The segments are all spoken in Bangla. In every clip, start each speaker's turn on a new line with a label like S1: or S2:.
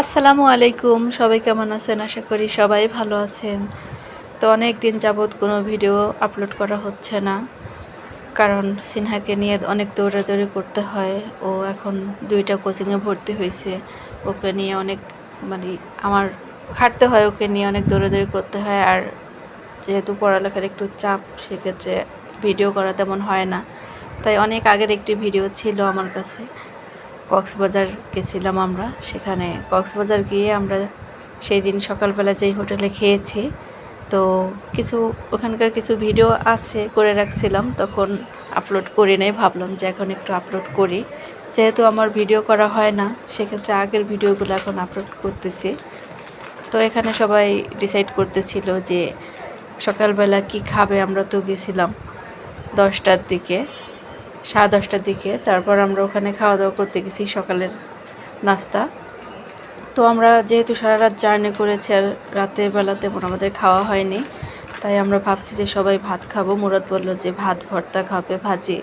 S1: আসসালামু আলাইকুম, সবাই কেমন আছেন? আশা করি সবাই ভালো আছেন। তো অনেক দিন যাবৎ কোনো ভিডিও আপলোড করা হচ্ছে না, কারণ সিনহাকে নিয়ে অনেক দৌড়াদৌড়ি করতে হয়। ও এখন দুইটা কোচিংয়ে ভর্তি হয়েছে। ওকে নিয়ে অনেক মানে আমার খাটতে হয়, ওকে নিয়ে অনেক দৌড়াদৌড়ি করতে হয়। আর যেহেতু পড়ালেখার একটু চাপ, সেক্ষেত্রে ভিডিও করা তেমন হয় না। তাই অনেক আগের একটি ভিডিও ছিল আমার কাছে। কক্সবাজার গেছিলাম আমরা। সেখানে কক্সবাজার গিয়ে আমরা সেই দিন সকালবেলা যেই হোটেলে খেয়েছি, তো কিছু ওখানকার কিছু ভিডিও আছে করে রাখছিলাম। তখন আপলোড করি নাই, ভাবলাম যে এখন একটু আপলোড করি। যেহেতু আমার ভিডিও করা হয় না, সেক্ষেত্রে আগের ভিডিওগুলো এখন আপলোড করতেছি। তো এখানে সবাই ডিসাইড করতেছিল যে সকালবেলা কি খাবে, আমরা তো গেছিলাম দশটার দিকে। সাড়ে দশটার দিকে। তারপর আমরা ওখানে খাওয়া দাওয়া করতে গেছি সকালের নাস্তা। তো আমরা যেহেতু সারা রাত জার্নি করেছি আর রাতের বেলা তেমন আমাদের খাওয়া হয়নি, তাই আমরা ভাবছি যে সবাই ভাত খাব। মুরাদ বলল যে ভাত, ভর্তা খাবে, ভাজি।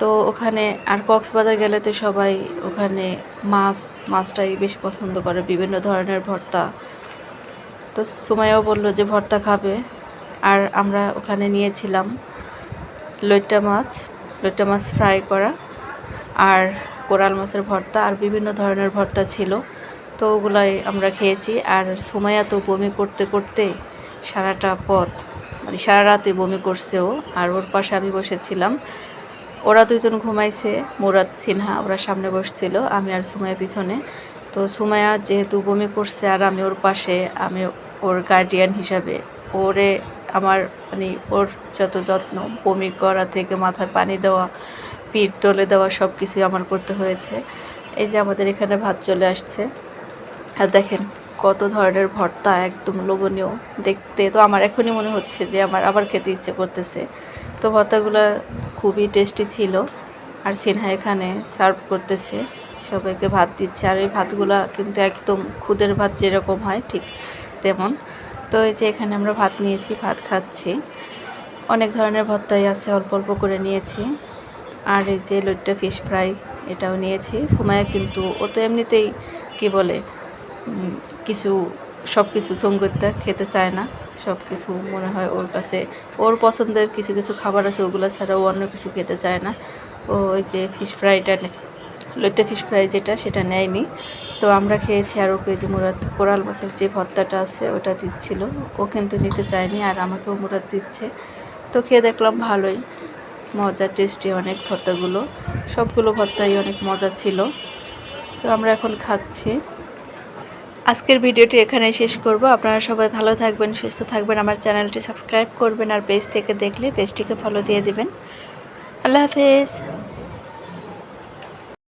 S1: তো ওখানে আর কক্সবাজার গেলে তো সবাই ওখানে মাছ, মাছটাই বেশি পছন্দ করে, বিভিন্ন ধরনের ভর্তা। তো সুমাইয়াও বলল যে ভর্তা খাবে। আর আমরা ওখানে নিয়েছিলাম লইট্টা মাছ। লইট্টা মাছ ফ্রাই করা আর কোরাল মাছের ভর্তা আর বিভিন্ন ধরনের ভর্তা ছিল। তো ওগুলাই আমরা খেয়েছি আর সুমাইয়া তো বমি করতে করতে সারাটা পথ মানে সারা রাতে বমি করছে ও আর ওর পাশে আমি বসেছিলাম। ওরা দুজন ঘুমাইছে, মুরাদ, সিনহা, ওরা সামনে বসছিল, আমি আর সুমাইয়া পিছনে। তো সুমাইয়া যেহেতু বমি করছে আর আমি ওর পাশে, আমি ওর গার্ডিয়ান হিসাবে, ওরে আমার মানে ওর যত যত্ন, বমি করা থেকে মাথায় পানি দেওয়া, পিঠ টলে দেওয়া সব কিছুই আমার করতে হয়েছে। এই যে আমাদের এখানে ভাত চলে আসছে। আর দেখেন কত ধরনের ভর্তা, একদম লোভনীয়। দেখতে তো আমার এখনই মনে হচ্ছে যে আমার আবার খেতে ইচ্ছে করতেছে। তো ভর্তাগুলো খুবই টেস্টি ছিল। আর সিনহা এখানে সার্ভ করতেছে। সবাইকে ভাত দিচ্ছে। আর এই ভাতগুলা কিন্তু একদম খুদের ভাত যেরকম হয় ঠিক তেমন। তো এই যে এখানে আমরা ভাত নিয়েছি, ভাত খাচ্ছি। অনেক ধরনের ভর্তাই আছে, অল্প অল্প করে নিয়েছি। আর এই যে লইট্টা ফিশ ফ্রাই এটাও নিয়েছি। সুমায়া কিন্তু, ও তো এমনিতেই কি বলে কিছু সব কিছু সঙ্গীতটা খেতে চায় না। সব কিছু মনে হয় ওর কাছে, ওর পছন্দের কিছু কিছু খাবার আছে, ওগুলো ছাড়া ও অন্য কিছু খেতে চায় না। ও ওই যে ফিশ ফ্রাইটা লইট্টা ফিশ ফ্রাই যেটা, সেটা নেয়নি। তো আমরা খেয়েছি আর ওকে যে মুরাদ, কোরাল মাছের যে ভর্তাটা আছে ওটা দিচ্ছিল। ও কিন্তু নিতে চায়নি আর আমাকেও মুরাদ দিচ্ছে। তো খেয়ে দেখলাম ভালোই, মজা, টেস্টি অনেক ভর্তাগুলো। সবগুলো ভর্তাই অনেক মজা ছিল। তো আমরা এখন খাচ্ছি। আজকের ভিডিওটি এখানে শেষ করব। আপনারা সবাই ভালো থাকবেন, সুস্থ থাকবেন। আমার চ্যানেলটি সাবস্ক্রাইব করবেন আর পেজ থেকে দেখলে পেজটিকে ফলো দিয়ে দেবেন। আল্লাহ হাফেজ।